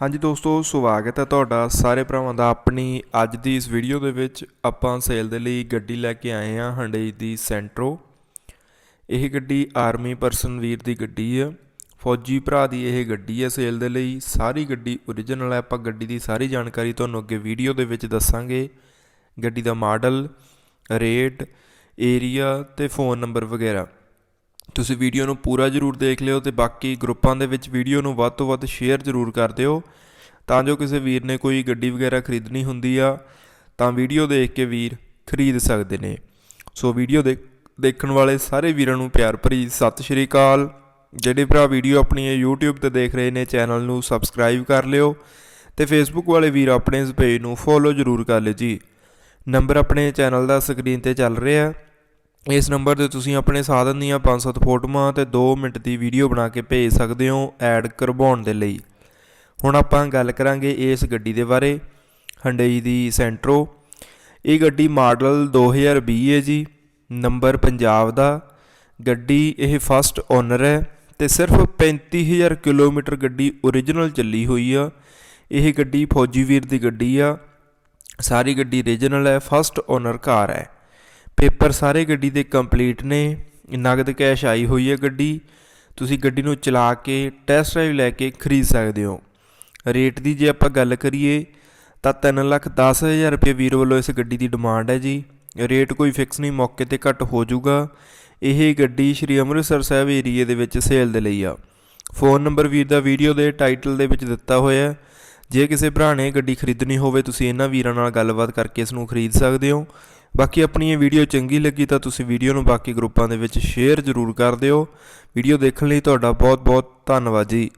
ਹਾਂਜੀ ਦੋਸਤੋ, ਸਵਾਗਤ ਹੈ ਤੁਹਾਡਾ ਸਾਰੇ ਭਰਾਵਾਂ ਦਾ ਆਪਣੀ ਅੱਜ ਦੀ ਇਸ ਵੀਡੀਓ ਦੇ ਵਿੱਚ। ਆਪਾਂ ਸੇਲ ਦੇ ਲਈ ਗੱਡੀ ਲੈ ਕੇ ਆਏ ਹਾਂ ਹੰਡਈ ਦੀ ਸੈਂਟਰੋ ਇਹ ਗੱਡੀ ਆਰਮੀ ਪਰਸਨ ਵੀਰ ਦੀ ਗੱਡੀ ਹੈ। ਫੌਜੀ ਭਰਾ ਦੀ ਇਹ ਗੱਡੀ ਹੈ ਸੇਲ ਦੇ ਲਈ। ਸਾਰੀ ਗੱਡੀ ਓਰੀਜਨਲ ਹੈ। ਆਪਾਂ ਗੱਡੀ ਦੀ ਸਾਰੀ ਜਾਣਕਾਰੀ ਤੁਹਾਨੂੰ ਅੱਗੇ ਵੀਡੀਓ ਦੇ ਵਿੱਚ ਦੱਸਾਂਗੇ। ਗੱਡੀ ਦਾ ਮਾਡਲ ਰੇਟ ਏਰੀਆ ਤੇ ਫੋਨ ਨੰਬਰ ਵਗੈਰਾ। ਤੁਸੀਂ ਵੀਡੀਓ ਨੂੰ ਪੂਰਾ ਜ਼ਰੂਰ ਦੇਖ ਲਿਓ ਤੇ ਬਾਕੀ ਗਰੁੱਪਾਂ ਦੇ ਵਿੱਚ ਵੀਡੀਓ ਨੂੰ ਵੱਧ ਤੋਂ ਵੱਧ ਸ਼ੇਅਰ ਜ਼ਰੂਰ ਕਰ ਦਿਓ। ਤਾਂ ਜੋ ਕਿਸੇ ਵੀਰ ਨੇ ਕੋਈ ਗੱਡੀ ਵਗੈਰਾ ਖਰੀਦਣੀ ਹੁੰਦੀ ਆ, ਤਾਂ ਵੀਡੀਓ ਦੇਖ ਕੇ ਵੀਰ ਖਰੀਦ ਸਕਦੇ ਨੇ। ਸੋ ਵੀਡੀਓ ਦੇ ਦੇਖਣ ਵਾਲੇ ਸਾਰੇ ਵੀਰਾਂ ਨੂੰ ਪਿਆਰ ਭਰੀ ਸਤਿ ਸ਼੍ਰੀ ਅਕਾਲ। ਜਿਹੜੇ ਭਰਾ ਵੀਡੀਓ ਆਪਣੀ ਇਹ YouTube ਤੇ ਦੇਖ ਰਹੇ ਨੇ, ਚੈਨਲ ਨੂੰ ਸਬਸਕ੍ਰਾਈਬ ਕਰ ਲਿਓ ਤੇ Facebook ਵਾਲੇ ਵੀਰ ਆਪਣੇ ਇਸ ਪੇਜ ਨੂੰ ਫੋਲੋ ਜ਼ਰੂਰ ਕਰ ਲਿਓ ਜੀ। ਨੰਬਰ ਆਪਣੇ ਚੈਨਲ ਦਾ ਸਕਰੀਨ ਤੇ ਚੱਲ ਰਿਹਾ। ਹੈ ਇਸ ਨੰਬਰ ਤੇ ਤੁਸੀਂ ਆਪਣੇ ਸਾਧਨ ਦੀਆਂ 5-7 ਫੋਟੋਆਂ ਤੇ 2 ਮਿੰਟ ਦੀ ਵੀਡੀਓ ਬਣਾ ਕੇ ਭੇਜ ਸਕਦੇ ਹੋ ਐਡ ਕਰਵਾਉਣ ਦੇ ਲਈ। ਹੁਣ ਆਪਾਂ ਗੱਲ ਕਰਾਂਗੇ ਇਸ ਗੱਡੀ ਦੇ ਬਾਰੇ ਹੰਡਈ ਦੀ ਸੈਂਟਰੋ ਇਹ ਗੱਡੀ ਮਾਡਲ 2020 ਹੈ ਜੀ, ਨੰਬਰ ਪੰਜਾਬ ਦਾ। ਗੱਡੀ ਇਹ ਫਸਟ ਓਨਰ ਹੈ ਤੇ ਸਿਰਫ 35000 ਕਿਲੋਮੀਟਰ ਗੱਡੀ ਓਰੀਜਨਲ ਚੱਲੀ ਹੋਈ ਆ। ਇਹ ਗੱਡੀ ਫੌਜੀ ਵੀਰ ਦੀ ਗੱਡੀ ਆ। ਸਾਰੀ ਗੱਡੀ ਓਰੀਜਨਲ ਹੈ ਫਸਟ ਓਨਰ ਕਾਰ ਹੈ। ਪੇਪਰ ਸਾਰੇ ਗੱਡੀ ਦੇ ਕੰਪਲੀਟ ਨੇ, ਨਗਦ ਕੈਸ਼ ਆਈ ਹੋਈ ਹੈ ਗੱਡੀ, ਤੁਸੀਂ ਗੱਡੀ ਨੂੰ ਚਲਾ ਕੇ ਟੈਸਟ ਡਰਾਈਵ ਲੈ ਕੇ ਖਰੀਦ ਸਕਦੇ ਹੋ। ਰੇਟ ਦੀ ਜੇ ਆਪਾਂ ਗੱਲ ਕਰੀਏ, ਤਾਂ 3 ਲੱਖ 10000 ਰੁਪਏ ਵੀਰ ਵੱਲੋਂ ਇਸ ਗੱਡੀ ਦੀ ਡਿਮਾਂਡ ਹੈ ਜੀ। ਰੇਟ ਕੋਈ ਫਿਕਸ ਨਹੀਂ, ਮੌਕੇ ਤੇ ਘੱਟ ਹੋ ਜਾਊਗਾ। ਇਹ ਗੱਡੀ ਸ਼੍ਰੀ ਅੰਮ੍ਰਿਤਸਰ ਸਾਹਿਬ ਏਰੀਏ ਦੇ ਵਿੱਚ ਸੇਲ ਦੇ ਲਈ ਆ। ਫੋਨ ਨੰਬਰ ਵੀਰ ਦਾ ਵੀਡੀਓ ਦੇ ਟਾਈਟਲ ਦੇ ਵਿੱਚ ਦਿੱਤਾ ਹੋਇਆ ਹੈ। ਜੇ ਕਿਸੇ ਭਰਾ ਨੇ ਗੱਡੀ ਖਰੀਦਣੀ ਹੋਵੇ, ਤੁਸੀਂ ਇਹਨਾਂ ਵੀਰਾਂ ਨਾਲ ਗੱਲਬਾਤ ਕਰਕੇ ਇਸ ਨੂੰ ਖਰੀਦ ਸਕਦੇ ਹੋ। ਬਾਕੀ ਆਪਣੀ ਇਹ ਵੀਡੀਓ ਚੰਗੀ ਲੱਗੀ ਤਾਂ ਤੁਸੀਂ ਵੀਡੀਓ ਨੂੰ ਬਾਕੀ ਗਰੁੱਪਾਂ ਦੇ ਵਿੱਚ ਸ਼ੇਅਰ ਜ਼ਰੂਰ ਕਰ ਦਿਓ। ਵੀਡੀਓ ਦੇਖਣ ਲਈ ਤੁਹਾਡਾ ਬਹੁਤ ਬਹੁਤ ਧੰਨਵਾਦ ਜੀ।